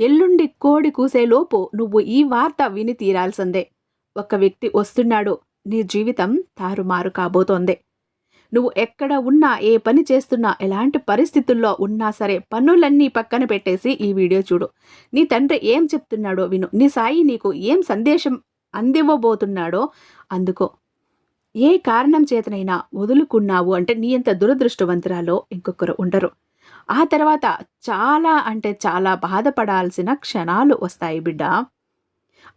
ఎల్లుండి కోడి కూసేలోపు నువ్వు ఈ వార్త విని తీరాల్సిందే. ఒక వ్యక్తి వస్తున్నాడు. నీ జీవితం తారుమారు కాబోతోంది. నువ్వు ఎక్కడ ఉన్నా ఏ పని చేస్తున్నా ఎలాంటి పరిస్థితుల్లో ఉన్నా సరే పనులన్నీ పక్కన పెట్టేసి ఈ వీడియో చూడు. నీ తండ్రి ఏం చెప్తున్నాడో విను. నీ సాయి నీకు ఏం సందేశం అందివ్వబోతున్నాడో అందుకో. ఏ కారణం చేతనైనా వదులుకున్నావు అంటే నీ ఎంత దురదృష్టవంతురాలో ఇంకొకరు ఉండరు. ఆ తర్వాత చాలా అంటే చాలా బాధపడాల్సిన క్షణాలు వస్తాయి బిడ్డ.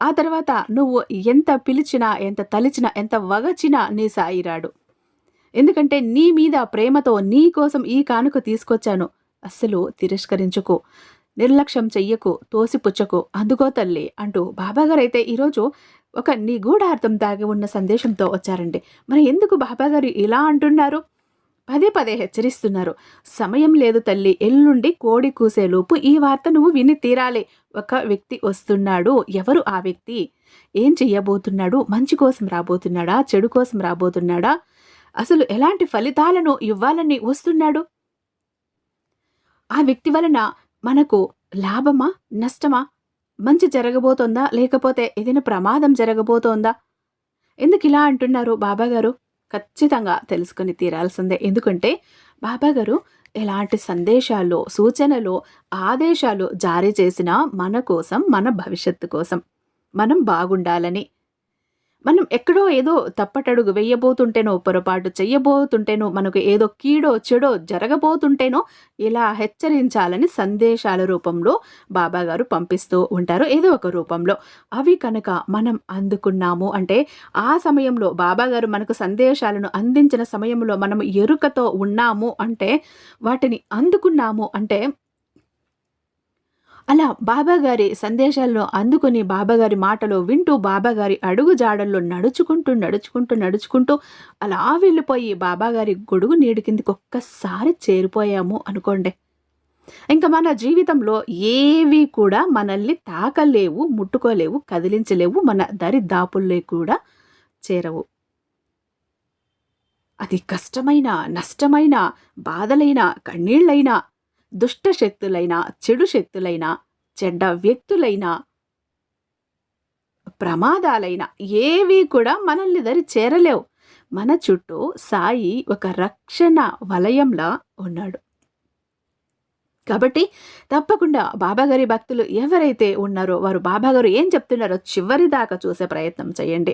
ఆ తర్వాత నువ్వు ఎంత పిలిచినా ఎంత తలిచినా ఎంత వగచినా నీ సాయిరాడు ఎందుకంటే నీ మీద ప్రేమతో నీ కోసం ఈ కానుక తీసుకొచ్చాను. అస్సలు తిరస్కరించుకో నిర్లక్ష్యం చెయ్యకు తోసిపుచ్చకు అందుకో తల్లి అంటూ బాబాగారైతే ఈరోజు ఒక నిగూఢార్థం దాగి ఉన్న సందేశంతో వచ్చారండి. మరి ఎందుకు బాబాగారు ఇలా అంటున్నారు? పదే పదే హెచ్చరిస్తున్నారు. సమయం లేదు తల్లి. ఎల్లుండి కోడి కూసేలోపు ఈ వార్త నువ్వు విని తీరాలి. ఒక వ్యక్తి వస్తున్నాడు. ఎవరు ఆ వ్యక్తి? ఏం చెయ్యబోతున్నాడు? మంచి కోసం రాబోతున్నాడా? చెడు కోసం రాబోతున్నాడా? అసలు ఎలాంటి ఫలితాలను ఇవ్వాలని వస్తున్నాడు? ఆ వ్యక్తి వలన మనకు లాభమా? నష్టమా? మంచి జరగబోతోందా? లేకపోతే ఏదైనా ప్రమాదం జరగబోతోందా? ఎందుకు ఇలా అంటున్నారు బాబాగారు? ఖచ్చితంగా తెలుసుకుని తీరాల్సిందే. ఎందుకంటే బాబాగారు ఎలాంటి సందేశాలు సూచనలు ఆదేశాలు జారీ చేసినా మన కోసం మన భవిష్యత్తు కోసం మనం బాగుండాలని మనం ఎక్కడో ఏదో తప్పటడుగు వేయబోతుంటేనో పొరపాటు చెయ్యబోతుంటేనో మనకు ఏదో కీడో చెడో జరగబోతుంటేనో ఇలా హెచ్చరించాలని సందేశాల రూపంలో బాబాగారు పంపిస్తూ ఉంటారు. ఏదో ఒక రూపంలో. అవి కనుక మనం అందుకున్నాము అంటే ఆ సమయంలో బాబాగారు మనకు సందేశాలను అందించిన సమయంలో మనం ఎరుకతో ఉన్నాము అంటే వాటిని అందుకున్నాము అంటే అలా బాబాగారి సందేశాల్లో అందుకుని బాబాగారి మాటలు వింటూ బాబాగారి అడుగు జాడల్లో నడుచుకుంటూ నడుచుకుంటూ నడుచుకుంటూ అలా వెళ్ళిపోయి బాబాగారి గొడుగు నీడి కిందికి ఒక్కసారి చేరిపోయాము అనుకోండి. ఇంకా మన జీవితంలో ఏవి కూడా మనల్ని తాకలేవు ముట్టుకోలేవు కదిలించలేవు మన దరి దాపుల్లో కూడా చేరవు. అది కష్టమైన నష్టమైన బాధలైన కన్నీళ్ళైనా దుష్ట శక్తులైనా చెడు శక్తులైనా చెడ్డ వ్యక్తులైనా ప్రమాదాలైన ఏవి కూడా మనల్ని దరి చేరలేవు. మన చుట్టూ సాయి ఒక రక్షణ వలయంలా ఉన్నాడు. కాబట్టి తప్పకుండా బాబాగారి భక్తులు ఎవరైతే ఉన్నారో వారు బాబాగారు ఏం చెప్తున్నారో చివరి దాకా చూసే ప్రయత్నం చేయండి.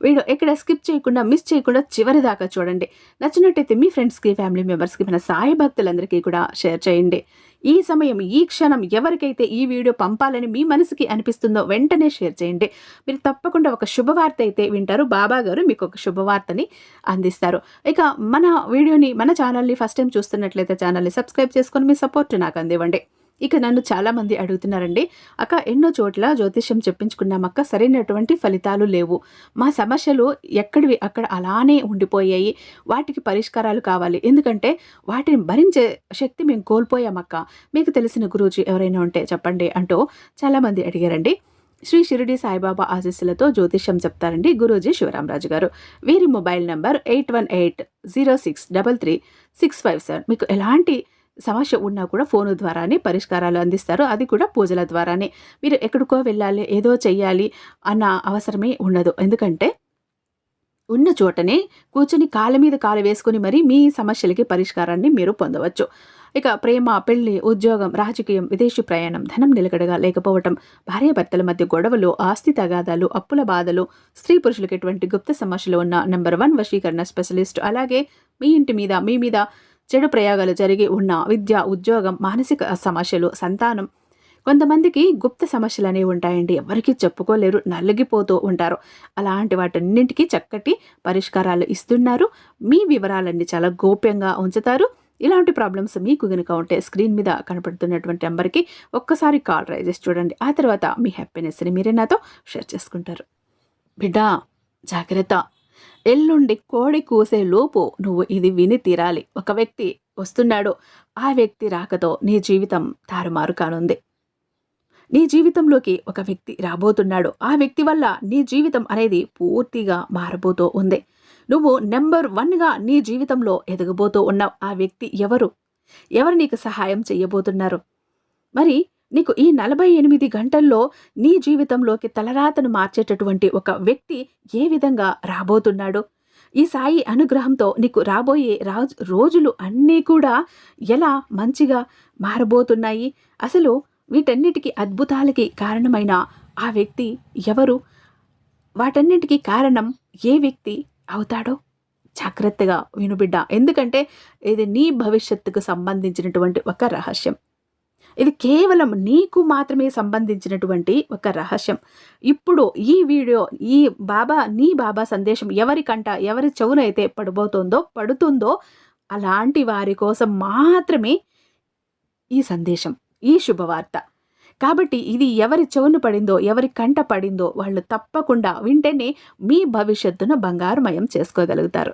వీడియో ఎక్కడ స్కిప్ చేయకుండా మిస్ చేయకుండా చివరి దాకా చూడండి. నచ్చినట్టయితే మీ ఫ్రెండ్స్కి ఫ్యామిలీ మెంబర్స్కి మన సాయి భక్తులందరికీ కూడా షేర్ చేయండి. ఈ సమయం ఈ క్షణం ఎవరికైతే ఈ వీడియో పంపాలని మీ మనసుకి అనిపిస్తుందో వెంటనే షేర్ చేయండి. మీరు తప్పకుండా ఒక శుభవార్త అయితే వింటారు. బాబా గారు మీకు ఒక శుభవార్తని అందిస్తారు. ఇక మన వీడియోని మన ఛానల్ని ఫస్ట్ టైం చూస్తున్నట్లయితే ఛానల్ని సబ్స్క్రైబ్ చేసుకొని మీ సపోర్ట్ నాకు అందివ్వండి. ఇక నన్ను చాలామంది అడుగుతున్నారండి అక్క ఎన్నో చోట్ల జ్యోతిష్యం చెప్పించుకున్నామక్క సరైనటువంటి ఫలితాలు లేవు. మా సమస్యలు ఎక్కడివి అక్కడ అలానే ఉండిపోయాయి. వాటికి పరిష్కారాలు కావాలి. ఎందుకంటే వాటిని భరించే శక్తి మేము కోల్పోయామక్క. మీకు తెలిసిన గురూజీ ఎవరైనా ఉంటే చెప్పండి అంటూ చాలామంది అడిగారండి. శ్రీ షిరిడి సాయిబాబా ఆశీస్సులతో జ్యోతిష్యం చెప్తారండి గురూజీ శివరామరాజు గారు. వీరి mobile number eight one eight zero six double three six five seven. మీకు ఎలాంటి సమస్య ఉన్నా కూడా ఫోను ద్వారానే పరిష్కారాలు అందిస్తారు. అది కూడా పూజల ద్వారానే. మీరు ఎక్కడికో వెళ్ళాలి ఏదో చెయ్యాలి అన్న అవసరమే ఉండదు. ఎందుకంటే ఉన్న చోటనే కూర్చుని కాళ్ళ మీద కాలు వేసుకుని మరి మీ సమస్యలకి పరిష్కారాన్ని మీరు పొందవచ్చు. ఇక ప్రేమ పెళ్ళి ఉద్యోగం రాజకీయం విదేశీ ప్రయాణం ధనం నిలకడగా లేకపోవటం భార్యాభర్తల మధ్య గొడవలు ఆస్తి తగాదాలు అప్పుల బాధలు స్త్రీ పురుషులకు ఎటువంటి గుప్త సమస్యలు ఉన్న నెంబర్ వన్ వశీకరణ స్పెషలిస్ట్ అలాగే మీ ఇంటి మీద మీ మీద చెడు ప్రయోగాలు జరిగి ఉన్న విద్య ఉద్యోగం మానసిక సమస్యలు సంతానం కొంతమందికి గుప్త సమస్యలు అనేవి ఉంటాయండి. ఎవరికి చెప్పుకోలేరు నలిగిపోతూ ఉంటారు. అలాంటి వాటన్నింటికి చక్కటి పరిష్కారాలు ఇస్తున్నారు. మీ వివరాలన్నీ చాలా గోప్యంగా ఉంచుతారు. ఇలాంటి ప్రాబ్లమ్స్ మీకు కనుక ఉంటే స్క్రీన్ మీద కనపడుతున్నటువంటి నెంబర్కి ఒక్కసారి కాల్ ట్రై చేసి చూడండి. ఆ తర్వాత మీ హ్యాపీనెస్ని మీరే నాతో షేర్ చేసుకుంటారు. బిడ్డా జాగ్రత్త. ఎల్లుండి కోడి కూసే లోపు నువ్వు ఇది విని తీరాలి. ఒక వ్యక్తి వస్తున్నాడు. ఆ వ్యక్తి రాకతో నీ జీవితం తారుమారు కానుంది. నీ జీవితంలోకి ఒక వ్యక్తి రాబోతున్నాడు. ఆ వ్యక్తి వల్ల నీ జీవితం అనేది పూర్తిగా మారబోతూ ఉంది. నువ్వు నెంబర్ వన్గా నీ జీవితంలో ఎదగబోతూ ఉన్నావు. ఆ వ్యక్తి ఎవరు? ఎవరు నీకు సహాయం చేయబోతున్నారు? మరి నీకు ఈ నలభై ఎనిమిది గంటల్లో నీ జీవితంలోకి తలరాతను మార్చేటటువంటి ఒక వ్యక్తి ఏ విధంగా రాబోతున్నాడు? ఈ సాయి అనుగ్రహంతో నీకు రాబోయే రాజు రోజులు అన్నీ కూడా ఎలా మంచిగా మారబోతున్నాయి? అసలు వీటన్నిటికీ అద్భుతాలకి కారణమైన ఆ వ్యక్తి ఎవరు? వాటన్నిటికీ కారణం ఏ వ్యక్తి అవుతాడో జాగ్రత్తగా వినుబిడ్డ ఎందుకంటే ఇది నీ భవిష్యత్తుకు సంబంధించినటువంటి ఒక రహస్యం. ఇది కేవలం నీకు మాత్రమే సంబంధించినటువంటి ఒక రహస్యం. ఇప్పుడు ఈ వీడియో ఈ బాబా నీ బాబా సందేశం ఎవరికంట ఎవరి చెవునైతే పడిపోతుందో పడుతుందో అలాంటి వారి కోసం మాత్రమే ఈ సందేశం ఈ శుభవార్త. కాబట్టి ఇది ఎవరి చెవును పడిందో ఎవరి కంట పడిందో వాళ్ళు తప్పకుండా వింటేనే మీ భవిష్యత్తును బంగారుమయం చేసుకోగలుగుతారు.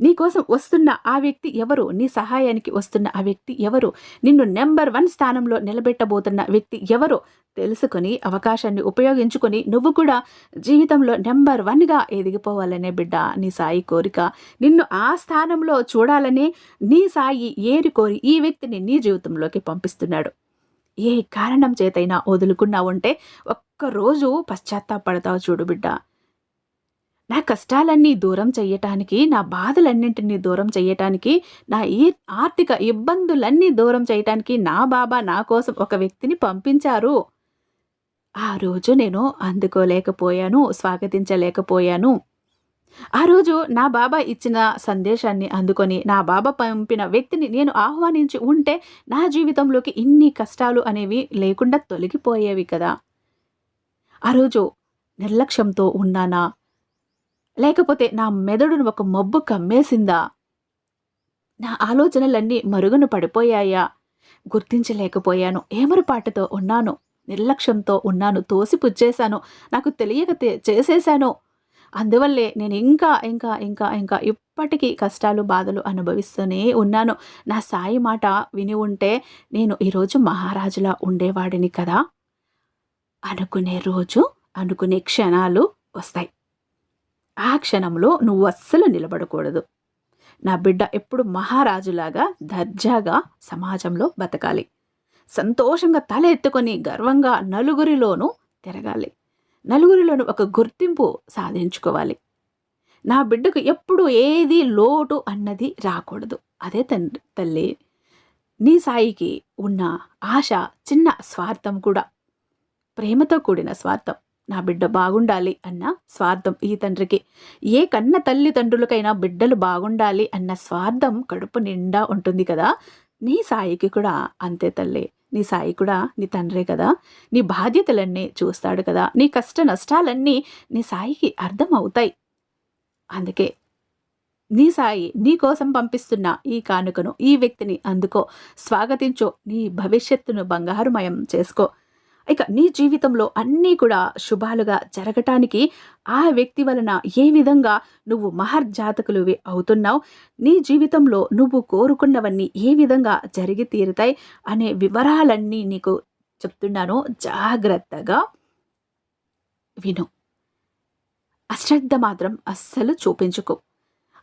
నీకోసం వస్తున్న ఆ వ్యక్తి ఎవరు? నీ సహాయానికి వస్తున్న ఆ వ్యక్తి ఎవరు? నిన్ను నెంబర్ వన్ స్థానంలో నిలబెట్టబోతున్న వ్యక్తి ఎవరు? తెలుసుకొని అవకాశాన్ని ఉపయోగించుకొని నువ్వు కూడా జీవితంలో నెంబర్ వన్గా ఎదిగిపోవాలనే బిడ్డ నీ సాయి కోరిక. నిన్ను ఆ స్థానంలో చూడాలనే నీ సాయి ఏరి కోరి ఈ వ్యక్తిని నీ జీవితంలోకి పంపిస్తున్నాడు. ఏ కారణం చేతైనా వదులుకున్నావు అంటే ఒక్కరోజు పశ్చాత్తాపడతావు చూడు బిడ్డ. నా కష్టాలన్నీ దూరం చెయ్యటానికి నా బాధలన్నింటినీ దూరం చెయ్యటానికి నా ఈ ఆర్థిక ఇబ్బందులన్నీ దూరం చేయటానికి నా బాబా నా కోసం ఒక వ్యక్తిని పంపించారు. ఆ రోజు నేను అందుకోలేకపోయాను స్వాగతించలేకపోయాను. ఆ రోజు నా బాబా ఇచ్చిన సందేశాన్ని అందుకొని నా బాబా పంపిన వ్యక్తిని నేను ఆహ్వానించి ఉంటే నా జీవితంలోకి ఇన్ని కష్టాలు అనేవి లేకుండా తొలగిపోయేవి కదా. ఆ రోజు నిర్లక్ష్యంతో ఉన్నానా? లేకపోతే నా మెదడును ఒక మబ్బు కమ్మేసిందా? నా ఆలోచనలన్నీ మరుగున పడిపోయాయా? గుర్తించలేకపోయాను ఏమరపాటుతో ఉన్నాను నిర్లక్ష్యంతో ఉన్నాను తోసిపుచ్చేశాను నాకు తెలియక చేసేశాను. అందువల్లే నేను ఇంకా ఇంకా ఇంకా ఇంకా ఇప్పటికీ కష్టాలు బాధలు అనుభవిస్తూనే ఉన్నాను. నా సాయి మాట విని ఉంటే నేను ఈరోజు మహారాజులా ఉండేవాడిని కదా? అనుకునే రోజు అనుకునే క్షణాలు వస్తాయి. ఆ క్షణంలో నువ్వు అస్సలు నిలబడకూడదు. నా బిడ్డ ఎప్పుడు మహారాజులాగా దర్జాగా సమాజంలో బతకాలి. సంతోషంగా తల ఎత్తుకొని గర్వంగా నలుగురిలోనూ తిరగాలి. నలుగురిలోనూ ఒక గుర్తింపు సాధించుకోవాలి. నా బిడ్డకు ఎప్పుడు ఏది లోటు అన్నది రాకూడదు. అదే తండ్రి తల్లి నీ సాయికి ఉన్న ఆశ చిన్న స్వార్థం కూడా. ప్రేమతో కూడిన స్వార్థం. నా బిడ్డ బాగుండాలి అన్న స్వార్థం ఈ తండ్రికి. ఏ కన్న తల్లిదండ్రులకైనా బిడ్డలు బాగుండాలి అన్న స్వార్థం కడుపు నిండా ఉంటుంది కదా. నీ సాయికి కూడా అంతే తల్లి. నీ సాయి కూడా నీ తండ్రే కదా. నీ బాధ్యతలన్నీ చూస్తాడు కదా. నీ కష్ట నష్టాలన్నీ నీ సాయికి అర్థం అవుతాయి అందుకే నీ సాయి నీ కోసం పంపిస్తున్న ఈ కానుకను ఈ వ్యక్తిని అందుకో. స్వాగతించో. నీ భవిష్యత్తును బంగారుమయం చేసుకో. ఇక నీ జీవితంలో అన్నీ కూడా శుభాలుగా జరగటానికి ఆ వ్యక్తి వలన ఏ విధంగా నువ్వు మహర్జాతకులువి అవుతున్నావు నీ జీవితంలో నువ్వు కోరుకున్నవన్నీ ఏ విధంగా జరిగి తీరుతాయి అనే వివరాలన్నీ నీకు చెప్తున్నాను. జాగ్రత్తగా విను. అశ్రద్ధ మాత్రం అస్సలు చూపించుకో.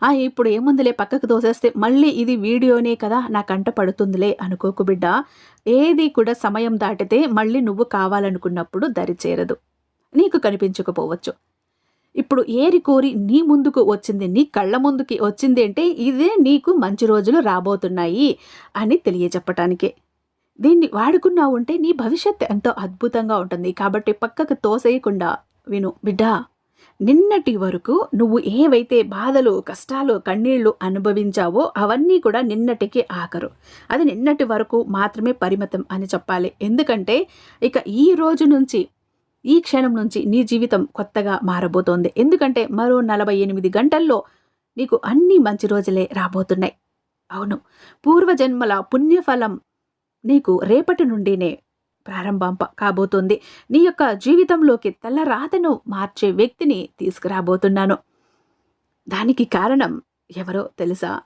ఆ ఇప్పుడు ఏముందిలే పక్కకు తోసేస్తే మళ్ళీ ఇది వీడియోనే కదా నా కంట పడుతుందిలే అనుకోకు బిడ్డ. ఏది కూడా సమయం దాటితే మళ్ళీ నువ్వు కావాలనుకున్నప్పుడు దరిచేరదు నీకు కనిపించకపోవచ్చు. ఇప్పుడు ఏరి కోరి నీ ముందుకు వచ్చింది నీ కళ్ళ ముందుకి వచ్చింది అంటే ఇదే నీకు మంచి రోజులు రాబోతున్నాయి అని తెలియచెప్పటానికే దీన్ని వాడుకున్నావు ఉంటే నీ భవిష్యత్ ఎంతో అద్భుతంగా ఉంటుంది. కాబట్టి పక్కకు తోసేయకుండా విను బిడ్డా. నిన్నటి వరకు నువ్వు ఏవైతే బాధలు కష్టాలు కన్నీళ్ళు అనుభవించావో అవన్నీ కూడా నిన్నటికి ఆఖరు అది నిన్నటి వరకు మాత్రమే పరిమితం అని చెప్పాలి. ఎందుకంటే ఇక ఈ రోజు నుంచి ఈ క్షణం నుంచి నీ జీవితం కొత్తగా మారబోతోంది. ఎందుకంటే మరో నలభై ఎనిమిది గంటల్లో నీకు అన్ని మంచి రోజులే రాబోతున్నాయి. అవును. పూర్వజన్మల పుణ్యఫలం నీకు రేపటి నుండినే ప్రారంభం కాబోతుంది. నీ యొక్క జీవితంలోకి తెల్లరాతను మార్చే వ్యక్తిని తీసుకురాబోతున్నాను. దానికి కారణం ఎవరో తెలుసా?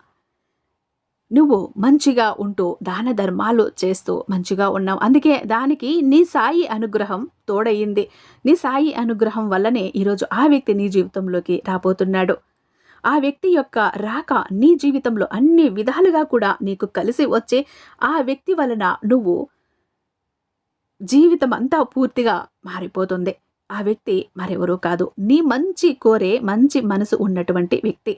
నువ్వు మంచిగా ఉంటూ దాన ధర్మాలు చేస్తూ మంచిగా ఉన్నావు. అందుకే దానికి నీ సాయి అనుగ్రహం తోడయింది. నీ సాయి అనుగ్రహం వల్లనే ఈరోజు ఆ వ్యక్తి నీ జీవితంలోకి రాబోతున్నాడు. ఆ వ్యక్తి యొక్క రాక నీ జీవితంలో అన్ని విధాలుగా కూడా నీకు కలిసి వచ్చే ఆ వ్యక్తి వలన నువ్వు జీవితం అంతా పూర్తిగా మారిపోతుంది. ఆ వ్యక్తి మరెవరూ కాదు. నీ మంచి కోరే మంచి మనసు ఉన్నటువంటి వ్యక్తి.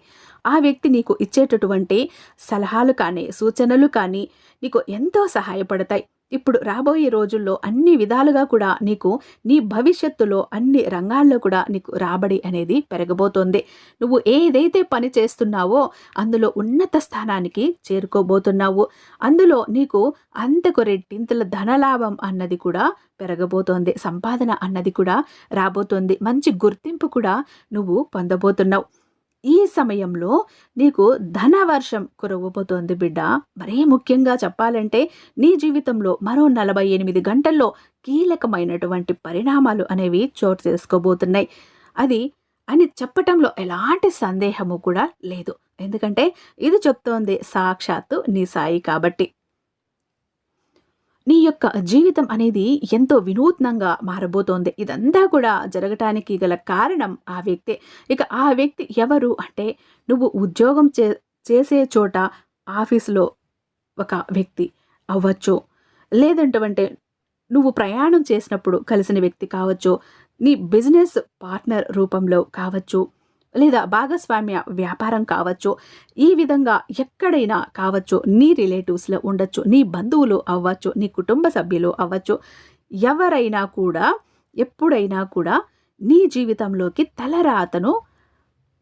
ఆ వ్యక్తి నీకు ఇచ్చేటటువంటి సలహాలు కానీ సూచనలు కానీ నీకు ఎంతో సహాయపడతాయి. ఇప్పుడు రాబోయే రోజుల్లో అన్ని విధాలుగా కూడా నీకు నీ భవిష్యత్తులో అన్ని రంగాల్లో కూడా నీకు రాబడి అనేది పెరగబోతోంది. నువ్వు ఏదైతే పని చేస్తున్నావో అందులో ఉన్నత స్థానానికి చేరుకోబోతున్నావు. అందులో నీకు అంతకు రెట్టింతల ధనలాభం అన్నది కూడా పెరగబోతోంది. సంపాదన అన్నది కూడా రాబోతోంది. మంచి గుర్తింపు కూడా నువ్వు పొందబోతున్నావు. ఈ సమయంలో నీకు ధనవర్షం కురవబోతోంది బిడ్డ. మరీ ముఖ్యంగా చెప్పాలంటే నీ జీవితంలో మరో నలభై ఎనిమిది గంటల్లో కీలకమైనటువంటి పరిణామాలు అనేవి చోటు చేసుకోబోతున్నాయి. అది అని చెప్పటంలో ఎలాంటి సందేహము కూడా లేదు. ఎందుకంటే ఇది చెప్తోంది సాక్షాత్తు నీ సాయి కాబట్టి. నీ యొక్క జీవితం అనేది ఎంతో వినూత్నంగా మారబోతోంది. ఇదంతా కూడా జరగటానికి గల కారణం ఆ వ్యక్తే. ఇక ఆ వ్యక్తి ఎవరు అంటే నువ్వు ఉద్యోగం చే చేసే చోట ఆఫీసులో ఒక వ్యక్తి అవ్వచ్చు. లేదంటే నువ్వు ప్రయాణం చేసినప్పుడు కలిసిన వ్యక్తి కావచ్చు. నీ బిజినెస్ పార్ట్నర్ రూపంలో కావచ్చు. లేదా భాగస్వామ్య వ్యాపారం కావచ్చు ఈ విధంగా ఎక్కడైనా కావచ్చు నీ రిలేటివ్స్లో ఉండొచ్చు నీ బంధువులు అవ్వచ్చు నీ కుటుంబ సభ్యులు అవ్వచ్చు ఎవరైనా కూడా ఎప్పుడైనా కూడా నీ జీవితంలోకి తలరాతను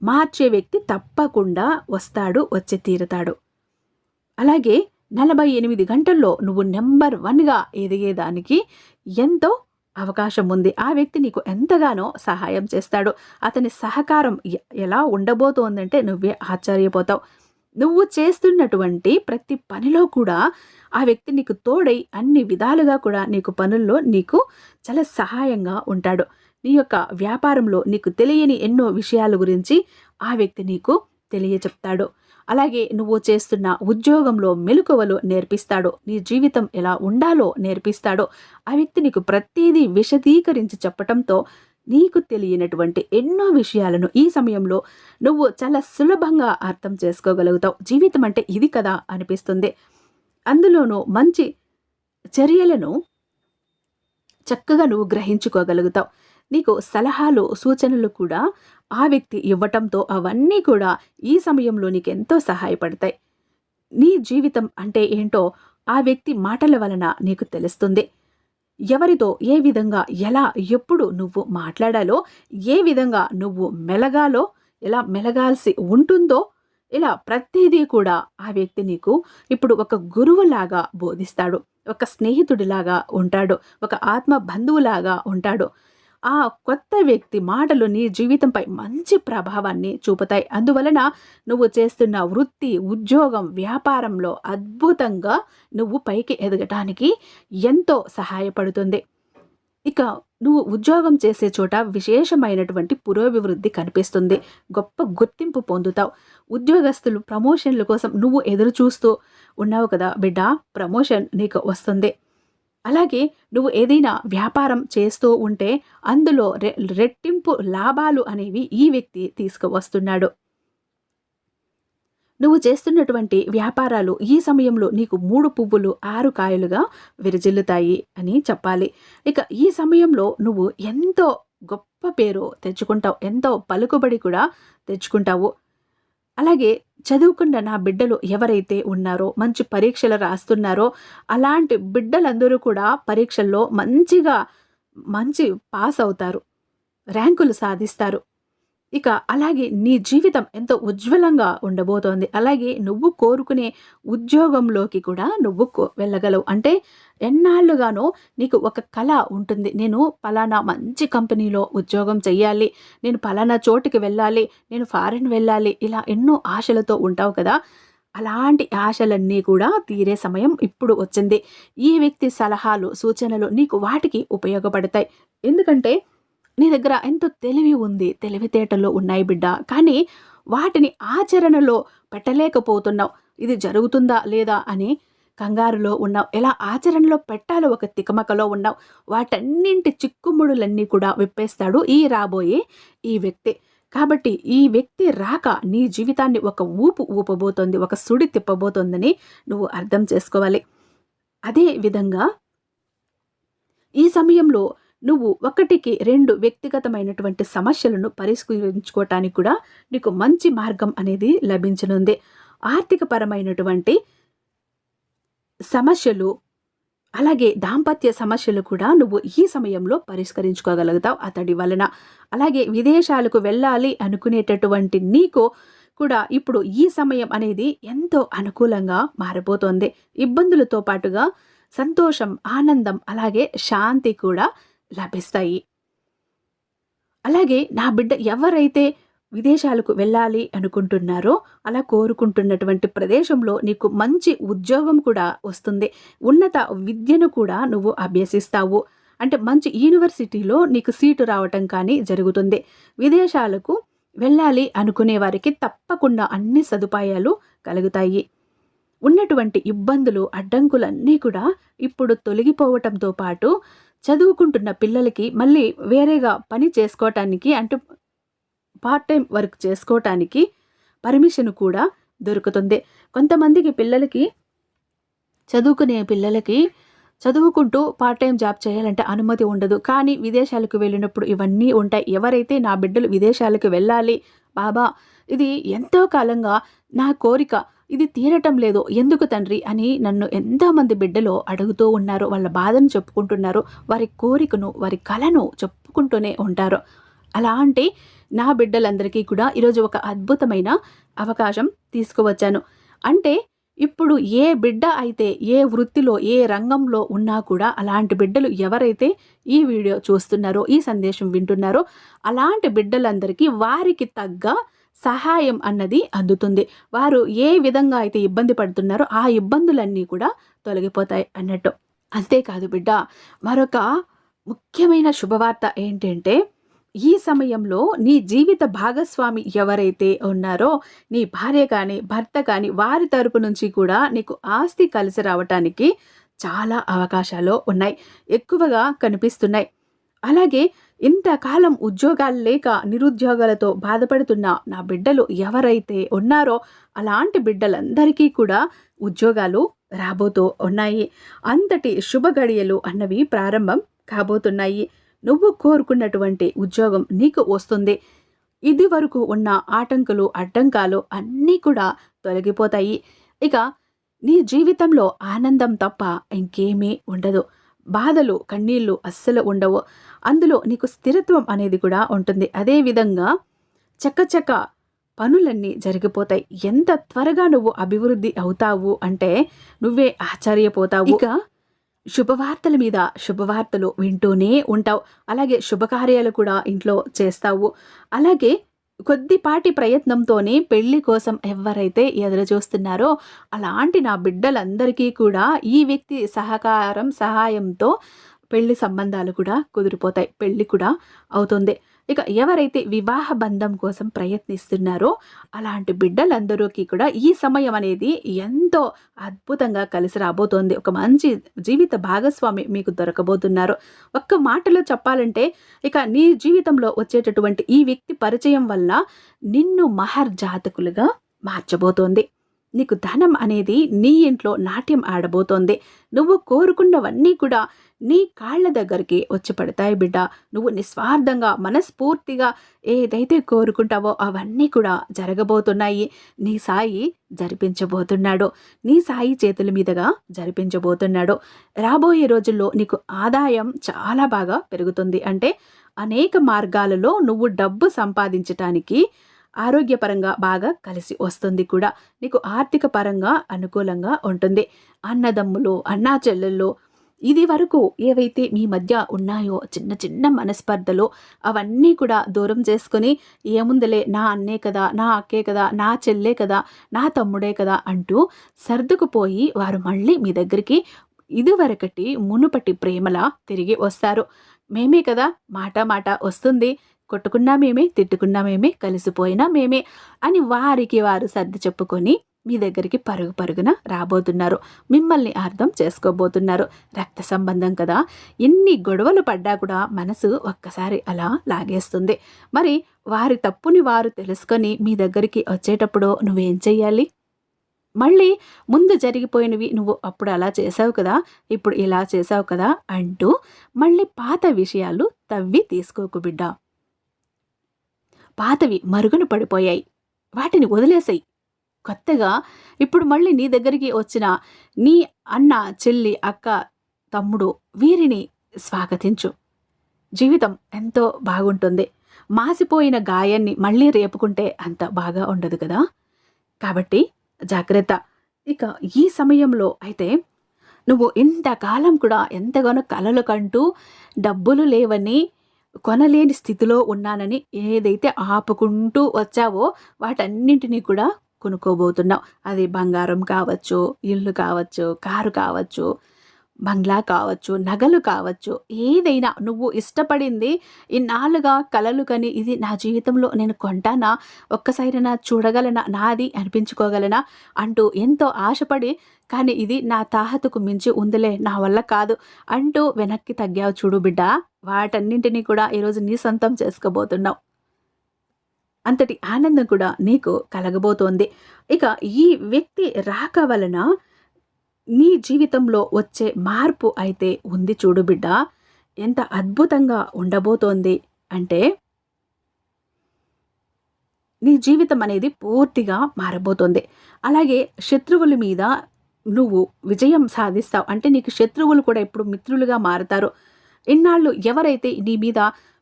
మార్చే వ్యక్తి తప్పకుండా వస్తాడు వచ్చి తీరుతాడు. అలాగే నలభై ఎనిమిది గంటల్లో నువ్వు నెంబర్ వన్గా ఎదిగేదానికి ఎంతో అవకాశం ఉంది. ఆ వ్యక్తి నీకు ఎంతగానో సహాయం చేస్తాడు. అతని సహకారం ఎ- ఎలా ఉండబోతోందంటే నువ్వే ఆశ్చర్యపోతావు. నువ్వు చేస్తున్నటువంటి ప్రతి పనిలో కూడా ఆ వ్యక్తి నీకు తోడై అన్ని విధాలుగా కూడా నీకు పనుల్లో నీకు చాలా సహాయంగా ఉంటాడు. నీ యొక్క వ్యాపారంలో నీకు తెలియని ఎన్నో విషయాల గురించి ఆ వ్యక్తి నీకు తెలియచెప్తాడు. అలాగే నువ్వు చేస్తున్న ఉద్యోగంలో మెలుకువలు నేర్పిస్తాడు. నీ జీవితం ఎలా ఉండాలో నేర్పిస్తాడో. ఆ వ్యక్తి నీకు ప్రతిదీ విశదీకరించి చెప్పటంతో నీకు తెలియనటువంటి ఎన్నో విషయాలను ఈ సమయంలో నువ్వు చాలా సులభంగా అర్థం చేసుకోగలుగుతావు. జీవితం అంటే ఇది కదా అనిపిస్తుంది. అందులోనూ మంచి చర్యలను చక్కగా నువ్వు గ్రహించుకోగలుగుతావు. నీకు సలహాలు సూచనలు కూడా ఆ వ్యక్తి ఇవ్వటంతో అవన్నీ కూడా ఈ సమయంలో నీకు ఎంతో సహాయపడతాయి. నీ జీవితం అంటే ఏంటో ఆ వ్యక్తి మాటల వలన నీకు తెలుస్తుంది. ఎవరితో ఏ విధంగా ఎలా ఎప్పుడు నువ్వు మాట్లాడాలో ఏ విధంగా నువ్వు మెలగాలో ఎలా మెలగాల్సి ఉంటుందో ఇలా ప్రతిదీ కూడా ఆ వ్యక్తి నీకు ఇప్పుడు ఒక గురువులాగా బోధిస్తాడు. ఒక స్నేహితుడిలాగా ఉంటాడు. ఒక ఆత్మ బంధువులాగా ఉంటాడు. ఆ కొత్త వ్యక్తి మాటలు నీ జీవితంపై మంచి ప్రభావాన్ని చూపుతాయి. అందువలన నువ్వు చేస్తున్న వృత్తి ఉద్యోగం వ్యాపారంలో అద్భుతంగా నువ్వు పైకి ఎదగటానికి ఎంతో సహాయపడుతుంది. ఇక నువ్వు ఉద్యోగం చేసే చోట విశేషమైనటువంటి పురోభివృద్ధి కనిపిస్తుంది. గొప్ప గుర్తింపు పొందుతావు. ఉద్యోగస్తులు ప్రమోషన్ల కోసం నువ్వు ఎదురు చూస్తూ ఉన్నావు కదా బిడ్డ. ప్రమోషన్ నీకు వస్తుంది. అలాగే నువ్వు ఏదైనా వ్యాపారం చేస్తూ ఉంటే అందులో రె రెట్టింపు లాభాలు అనేవి ఈ వ్యక్తి తీసుకువస్తున్నాడు. నువ్వు చేస్తున్నటువంటి వ్యాపారాలు ఈ సమయంలో నీకు మూడు పువ్వులు ఆరు కాయలుగా విరజిల్లుతాయి అని చెప్పాలి. ఇక ఈ సమయంలో నువ్వు ఎంతో గొప్ప పేరు తెచ్చుకుంటావు ఎంతో పలుకుబడి కూడా తెచ్చుకుంటావు. అలాగే చదువుకున్న నా బిడ్డలు ఎవరైతే ఉన్నారో మంచి పరీక్షలు రాస్తున్నారో అలాంటి బిడ్డలందరూ కూడా పరీక్షల్లో మంచిగా మంచి పాస్ అవుతారు ర్యాంకులు సాధిస్తారు. ఇక అలాగే నీ జీవితం ఎంతో ఉజ్వలంగా ఉండబోతోంది. అలాగే నువ్వు కోరుకునే ఉద్యోగంలోకి కూడా నువ్వు కో- వెళ్ళగలవు. అంటే ఎన్నాళ్ళుగానో నీకు ఒక కళ ఉంటుంది. నేను పలానా మంచి కంపెనీలో ఉద్యోగం చెయ్యాలి. నేను పలానా చోటుకి వెళ్ళాలి. నేను ఫారెన్ వెళ్ళాలి. ఇలా ఎన్నో ఆశలతో ఉంటావు కదా. అలాంటి ఆశలన్నీ కూడా తీరే సమయం ఇప్పుడు వచ్చింది. ఈ వ్యక్తి సలహాలు సూచనలు నీకు వాటికి ఉపయోగపడతాయి. ఎందుకంటే నీ దగ్గర ఎంతో తెలివి ఉంది తెలివితేటలు ఉన్నాయి బిడ్డ. కానీ వాటిని ఆచరణలో పెట్టలేకపోతున్నావు. ఇది జరుగుతుందా లేదా అని కంగారులో ఉన్నావు. ఎలా ఆచరణలో పెట్టాలో ఒక తికమకలో ఉన్నావు. వాటన్నింటి చిక్కుముడులన్నీ కూడా విప్పేస్తాడు ఈ రాబోయే ఈ వ్యక్తి. కాబట్టి ఈ వ్యక్తి రాక నీ జీవితాన్ని ఒక ఊపు ఊపబోతోంది ఒక సుడి తిప్పబోతోందని నువ్వు అర్థం చేసుకోవాలి. అదే విధంగా ఈ సమయంలో నువ్వు ఒకటికి రెండు వ్యక్తిగతమైనటువంటి సమస్యలను పరిష్కరించుకోవటానికి కూడా నీకు మంచి మార్గం అనేది లభించనుంది. ఆర్థికపరమైనటువంటి సమస్యలు అలాగే దాంపత్య సమస్యలు కూడా నువ్వు ఈ సమయంలో పరిష్కరించుకోగలుగుతావు అతడి వలన. అలాగే విదేశాలకు వెళ్ళాలి అనుకునేటటువంటి నీకు కూడా ఇప్పుడు ఈ సమయం అనేది ఎంతో అనుకూలంగా మారిపోతుంది. ఇబ్బందులతో పాటుగా సంతోషం ఆనందం అలాగే శాంతి కూడా లభిస్తాయి అలాగే నా బిడ్డ ఎవరైతే విదేశాలకు వెళ్ళాలి అనుకుంటున్నారో అలా కోరుకుంటున్నటువంటి ప్రదేశంలో నీకు మంచి ఉద్యోగం కూడా వస్తుంది. ఉన్నత విద్యను కూడా నువ్వు అభ్యసిస్తావు. అంటే మంచి యూనివర్సిటీలో నీకు సీటు రావటం కానీ జరుగుతుంది. విదేశాలకు వెళ్ళాలి అనుకునే వారికి తప్పకుండా అన్ని సదుపాయాలు కలుగుతాయి. ఉన్నటువంటి ఇబ్బందులు అడ్డంకులన్నీ కూడా ఇప్పుడు తొలగిపోవటంతో పాటు చదువుకుంటున్న పిల్లలకి మళ్ళీ వేరేగా పని చేసుకోవటానికి అంటే పార్ట్ టైం వర్క్ చేసుకోవటానికి పర్మిషన్ కూడా దొరుకుతుంది. కొంతమందికి పిల్లలకి చదువుకునే పిల్లలకి చదువుకుంటూ పార్ట్ టైం జాబ్ చేయాలంటే అనుమతి ఉండదు. కానీ విదేశాలకు వెళ్ళినప్పుడు ఇవన్నీ ఉంటాయి. ఎవరైతే నా బిడ్డలు విదేశాలకు వెళ్ళాలి బాబా ఇది ఎంతో కాలంగా నా కోరిక. ఇది తీరటం లేదు. ఎందుకు తండ్రి? అని నన్ను ఎంతోమంది బిడ్డలు అడుగుతూ ఉన్నారు. వాళ్ళ బాధను చెప్పుకుంటున్నారు. వారి కోరికను వారి కళను చెప్పుకుంటూనే ఉంటారు. అలాంటి నా బిడ్డలందరికీ కూడా ఈరోజు ఒక అద్భుతమైన అవకాశం తీసుకువచ్చాను. అంటే ఇప్పుడు ఏ బిడ్డ అయితే ఏ వృత్తిలో ఏ రంగంలో ఉన్నా కూడా అలాంటి బిడ్డలు ఎవరైతే ఈ వీడియో చూస్తున్నారో ఈ సందేశం వింటున్నారో అలాంటి బిడ్డలందరికీ వారికి తగ్గ సహాయం అన్నది అందుతుంది. వారు ఏ విధంగా అయితే ఇబ్బంది పడుతున్నారో ఆ ఇబ్బందులన్నీ కూడా తొలగిపోతాయి అన్నట్టు. అంతేకాదు బిడ్డ మరొక ముఖ్యమైన శుభవార్త ఏంటంటే ఈ సమయంలో నీ జీవిత భాగస్వామి ఎవరైతే ఉన్నారో నీ భార్య కానీ భర్త కానీ వారి తరపు నుంచి కూడా నీకు ఆస్తి కలిసి రావటానికి చాలా అవకాశాలు ఉన్నాయి. ఎక్కువగా కనిపిస్తున్నాయి. అలాగే ఇంతకాలం ఉద్యోగాలు లేక నిరుద్యోగాలతో బాధపడుతున్న నా బిడ్డలు ఎవరైతే ఉన్నారో అలాంటి బిడ్డలందరికీ కూడా ఉద్యోగాలు రాబోతూ ఉన్నాయి. అంతటి శుభ గడియలు అన్నవి ప్రారంభం కాబోతున్నాయి. నువ్వు కోరుకున్నటువంటి ఉద్యోగం నీకు వస్తుంది. ఇది వరకు ఉన్న ఆటంకులు అడ్డంకాలు అన్నీ కూడా తొలగిపోతాయి. ఇక నీ జీవితంలో ఆనందం తప్ప ఇంకేమీ ఉండదు. బాధలు కన్నీళ్ళు అస్సలు ఉండవు. అందులో నీకు స్థిరత్వం అనేది కూడా ఉంటుంది. అదేవిధంగా చక్కచక్క పనులన్నీ జరిగిపోతాయి. ఎంత త్వరగా నువ్వు అభివృద్ధి అవుతావు అంటే నువ్వే ఆశ్చర్యపోతావు. ఇక శుభవార్తల మీద శుభవార్తలు వింటూనే ఉంటావు. అలాగే శుభకార్యాలు కూడా ఇంట్లో చేస్తావు. అలాగే కొద్దిపాటి ప్రయత్నంతోనే పెళ్ళి కోసం ఎవరైతే ఎదురు చూస్తున్నారో అలాంటి నా బిడ్డలందరికీ కూడా ఈ వ్యక్తి సహకారం సహాయంతో పెళ్ళి సంబంధాలు కూడా కుదిరిపోతాయి. పెళ్ళి కూడా అవుతుంది. ఇక ఎవరైతే వివాహ బంధం కోసం ప్రయత్నిస్తున్నారో అలాంటి బిడ్డలందరికీ కూడా ఈ సమయం అనేది ఎంతో అద్భుతంగా కలిసి రాబోతోంది. ఒక మంచి జీవిత భాగస్వామి మీకు దొరకబోతున్నారు. ఒక్క మాటలో చెప్పాలంటే ఇక నీ జీవితంలో వచ్చేటటువంటి ఈ వ్యక్తి పరిచయం వల్ల నిన్ను మహర్జాతకులుగా మార్చబోతోంది. నీకు ధనం అనేది నీ ఇంట్లో నాట్యం ఆడబోతోంది. నువ్వు కోరుకున్నవన్నీ కూడా నీ కాళ్ళ దగ్గరికి వచ్చి పడతాయి బిడ్డ. నువ్వు నిస్వార్థంగా మనస్ఫూర్తిగా ఏదైతే కోరుకుంటావో అవన్నీ కూడా జరగబోతున్నాయి. నీ సాయి జరిపించబోతున్నాడు. నీ సాయి చేతుల మీదుగా జరిపించబోతున్నాడు. రాబోయే రోజుల్లో నీకు ఆదాయం చాలా బాగా పెరుగుతుంది. అంటే అనేక మార్గాలలో నువ్వు డబ్బు సంపాదించటానికి ఆరోగ్యపరంగా బాగా కలిసి వస్తుంది కూడా. నీకు ఆర్థిక పరంగా అనుకూలంగా ఉంటుంది. అన్నదమ్ములు అన్నా చెల్లెళ్ళు ఇది వరకు ఏవైతే మీ మధ్య ఉన్నాయో చిన్న చిన్న మనస్పర్ధలు అవన్నీ కూడా దూరం చేసుకొని ఏముందలే నా అన్నే కదా నా అక్కే కదా నా చెల్లే కదా నా తమ్ముడే కదా అంటూ సర్దుకుపోయి వారు మళ్ళీ మీ దగ్గరికి ఇదివరకటి మునుపటి ప్రేమలా తిరిగి వస్తారు. మేమే కదా మాట మాట వస్తుంది. కొట్టుకున్నా మేమే తిట్టుకున్నా మేమే కలిసిపోయినా మేమే అని వారికి వారు సర్ది చెప్పుకొని మీ దగ్గరికి పరుగు పరుగున రాబోతున్నారు. మిమ్మల్ని అర్థం చేసుకోబోతున్నారు. రక్త సంబంధం కదా. ఎన్ని గొడవలు పడ్డా కూడా మనసు ఒక్కసారి అలా లాగేస్తుంది. మరి వారి తప్పుని వారు తెలుసుకొని మీ దగ్గరికి వచ్చేటప్పుడు నువ్వేం చెయ్యాలి? మళ్ళీ ముందు జరిగిపోయినవి నువ్వు అప్పుడు అలా చేసావు కదా ఇప్పుడు ఇలా చేసావు కదా అంటూ మళ్ళీ పాత విషయాలు తవ్వి తీసుకోకు బిడ్డ. పాతవి మరుగున పడిపోయాయి. వాటిని వదిలేసాయి. కొత్తగా ఇప్పుడు మళ్ళీ నీ దగ్గరికి వచ్చిన నీ అన్న చెల్లి అక్క తమ్ముడు వీరిని స్వాగతించు. జీవితం ఎంతో బాగుంటుంది. మాసిపోయిన గాయాన్ని మళ్ళీ రేపుకుంటే అంత బాగా ఉండదు కదా? కాబట్టి జాగ్రత్త. ఇక ఈ సమయంలో అయితే నువ్వు ఇంతకాలం కూడా ఎంతగానో కలలు కంటూ డబ్బులు లేవని కొనలేని స్థితిలో ఉన్నానని ఏదైతే ఆపుకుంటూ వచ్చావో వాటన్నింటినీ కూడా కొనుక్కోబోతున్నావు. అది బంగారం కావచ్చు ఇల్లు కావచ్చు కారు కావచ్చు బంగ్లా కావచ్చు నగలు కావచ్చు ఏదైనా నువ్వు ఇష్టపడింది ఇన్నాళ్ళుగా కలలు కని ఇది నా జీవితంలో నేను కొంటానా? ఒక్కసారైనా చూడగలనా? నాది అనిపించుకోగలనా? అంటూ ఎంతో ఆశపడి కానీ ఇది నా తాహతకు మించి ఉందిలే నా వల్ల కాదు అంటూ వెనక్కి తగ్గావు చూడు బిడ్డ. వాటన్నింటినీ కూడా ఈరోజు నీ సొంతం చేసుకోబోతున్నావు. అంతటి ఆనందం కూడా నీకు కలగబోతోంది. ఇక ఈ వ్యక్తి రాక వలన నీ జీవితంలో వచ్చే మార్పు అయితే ఉంది చూడు బిడ్డ. ఎంత అద్భుతంగా ఉండబోతోంది అంటే నీ జీవితం అనేది పూర్తిగా మారబోతోంది. అలాగే శత్రువుల మీద నువ్వు విజయం సాధిస్తావు. అంటే నీకు శత్రువులు కూడా ఇప్పుడు మిత్రులుగా మారతారు. ఇన్నాళ్ళు ఎవరైతే నీ మీద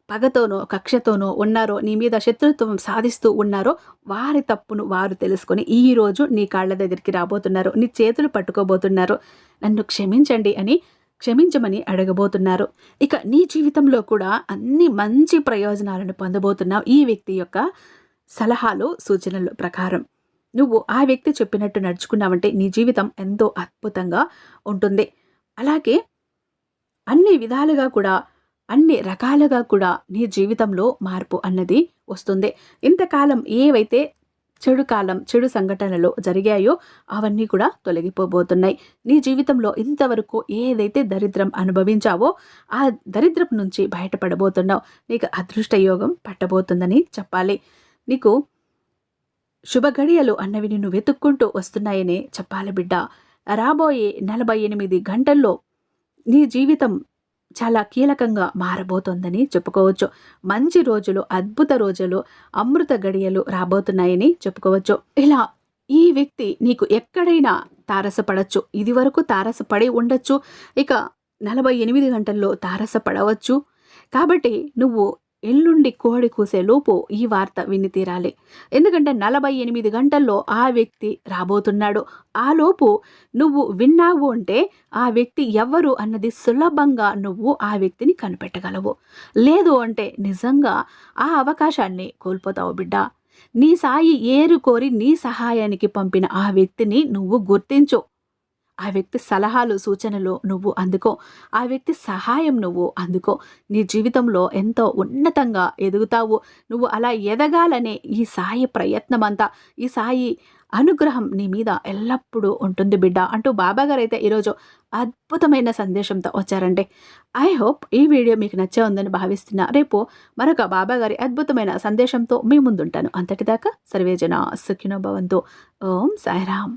పగతోనో కక్షతోనో ఉన్నారో నీ మీద శత్రుత్వం సాధిస్తూ ఉన్నారో వారి తప్పును వారు తెలుసుకొని ఈరోజు నీ కాళ్ళ దగ్గరికి రాబోతున్నారు. నీ చేతులు పట్టుకోబోతున్నారు. నన్ను క్షమించండి అని క్షమించమని అడగబోతున్నారు. ఇక నీ జీవితంలో కూడా అన్ని మంచి ప్రయోజనాలను పొందబోతున్నావు. ఈ వ్యక్తి యొక్క సలహాలు సూచనలు ప్రకారం. నువ్వు ఆ వ్యక్తి చెప్పినట్టు నడుచుకున్నావంటే నీ జీవితం ఎంతో అద్భుతంగా ఉంటుంది. అలాగే అన్ని విధాలుగా కూడా అన్ని రకాలుగా కూడా నీ జీవితంలో మార్పు అన్నది వస్తుంది. ఇంతకాలం ఏవైతే చెడు కాలం చెడు సంఘటనలు జరిగాయో అవన్నీ కూడా తొలగిపోబోతున్నాయి. నీ జీవితంలో ఇంతవరకు ఏదైతే దరిద్రం అనుభవించావో ఆ దరిద్రం నుంచి బయటపడబోతున్నావు. నీకు అదృష్ట యోగం పట్టబోతుందని చెప్పాలి. నీకు శుభగడియలు అన్నవి నిన్ను వెతుక్కుంటూ వస్తున్నాయనే చెప్పాలి బిడ్డ. రాబోయే నలభై ఎనిమిది గంటల్లో నీ జీవితం చాలా కీలకంగా మారబోతోందని చెప్పుకోవచ్చు. మంచి రోజులు అద్భుత రోజులు అమృత గడియలు రాబోతున్నాయని చెప్పుకోవచ్చు. ఇలా ఈ వ్యక్తి నీకు ఎక్కడైనా తారసపడచ్చు. ఇది వరకు తారసపడి ఉండొచ్చు. ఇక నలభై ఎనిమిది గంటల్లో తారసపడవచ్చు. కాబట్టి నువ్వు ఎల్లుండి కోడి కూసేలోపు ఈ వార్త విని తీరాలి. ఎందుకంటే నలభై ఎనిమిది గంటల్లో ఆ వ్యక్తి రాబోతున్నాడు. ఆలోపు నువ్వు విన్నావు అంటే ఆ వ్యక్తి ఎవ్వరు అన్నది సులభంగా నువ్వు ఆ వ్యక్తిని కనిపెట్టగలవు. లేదు అంటే నిజంగా ఆ అవకాశాన్ని కోల్పోతావు బిడ్డ. నీ సాయి ఏరుకోరి నీ సహాయానికి పంపిన ఆ వ్యక్తిని నువ్వు గుర్తించు. ఆ వ్యక్తి సలహాలు సూచనలు నువ్వు అందుకో. ఆ వ్యక్తి సహాయం నువ్వు అందుకో. నీ జీవితంలో ఎంతో ఉన్నతంగా ఎదుగుతావు. నువ్వు అలా ఎదగాలనే ఈ సాయి ప్రయత్నం అంతా ఈ సాయి అనుగ్రహం నీ మీద ఎల్లప్పుడూ ఉంటుంది బిడ్డ అంటూ బాబాగారు అయితే ఈరోజు అద్భుతమైన సందేశంతో వచ్చారండి ఐ హోప్ ఈ వీడియో మీకు నచ్చే ఉందని భావిస్తున్నా. రేపు మరొక బాబాగారి అద్భుతమైన సందేశంతో మీ ముందుంటాను. అంతటిదాకా సర్వేజన సుఖినోభవంతో ఓం సాయిరామ్.